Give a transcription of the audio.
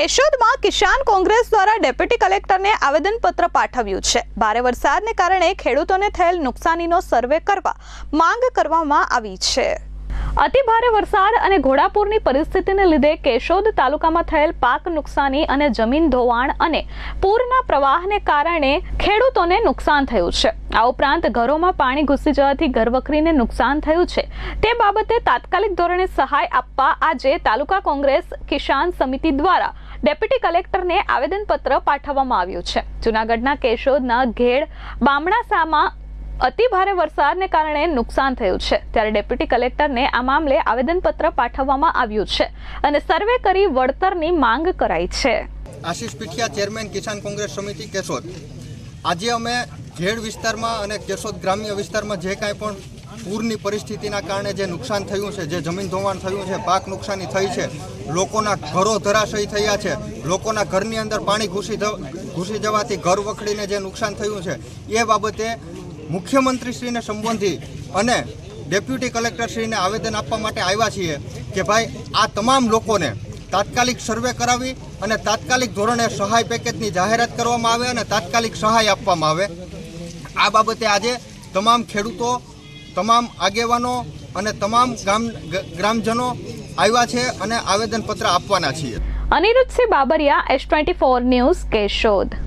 કેશોદમાં કિસાન કોંગ્રેસ દ્વારા ડેપ્યુટી કલેક્ટરને આવેદનપત્ર પાઠવ્યું છે. ભારે વરસાદને કારણે ખેડૂતોને થયેલ નુકસાનીનો સર્વે કરવા માંગ કરવામાં આવી છે. અતિ ભારે વરસાદ અને ઘોડાપૂરની પરિસ્થિતિને લીધે કેશોદ તાલુકામાં થયેલ પાક નુકસાની અને જમીન ધોવાણ અને પૂરના પ્રવાહને કારણે ખેડૂતોને નુકસાન થયું છે. આ ઉપરાંત ઘરોમાં પાણી ઘૂસી જવાથી ઘરવખરીને નુકસાન થયું છે. તે બાબતે તાત્કાલિક ધોરણે સહાય આપવા આજે તાલુકા કોંગ્રેસ કિસાન સમિતિ દ્વારા ડેપ્યુટી કલેક્ટરને આવેદનપત્ર પાઠવવામાં આવ્યું છે. જૂનાગઢના કેશોદના ઘેડ બામણાસામાં અતિ ભારે વરસાદને કારણે નુકસાન થયું છે. ત્યારે ડેપ્યુટી કલેક્ટરને આ મામલે આવેદનપત્ર પાઠવવામાં આવ્યું છે અને સર્વે કરી વળતરની માંગ કરાઈ છે. આશીષ પીઠિયા, ચેરમેન, કિસાન કોંગ્રેસ સમિતિ, કેશોદ. આજે અમે ઝેડ વિસ્તારમાં અને કેશોદ ગ્રામ્ય વિસ્તારમાં જે કાંઈ પણ પૂરની પરિસ્થિતિના કારણે જે નુકસાન થયું છે, જે જમીન ધોવાણ થયું છે, પાક નુકસાની થઈ છે, લોકોના ઘરો ધરાશયી થયા છે, લોકોના ઘરની અંદર પાણી ઘૂસી ઘૂસી જવાથી ઘર વખડીને જે નુકસાન થયું છે, એ બાબતે મુખ્યમંત્રીશ્રીને સંબોધી અને ડેપ્યુટી કલેક્ટરશ્રીને આવેદન આપવા માટે આવ્યા છીએ કે ભાઈ, આ તમામ લોકોને તાત્કાલિક સર્વે કરાવી અને તાત્કાલિક ધોરણે સહાય પેકેજની જાહેરાત કરવામાં આવે અને તાત્કાલિક સહાય આપવામાં આવે. આ બાબતે આજે તમામ ખેડૂતો, તમામ આગેવાનો અને તમામ ગામ, ગ્રામજનો આવ્યા છે અને આવેદનપત્ર આપવાના છીએ. Aniruddhsinh Babariya S twenty four news, Keshod.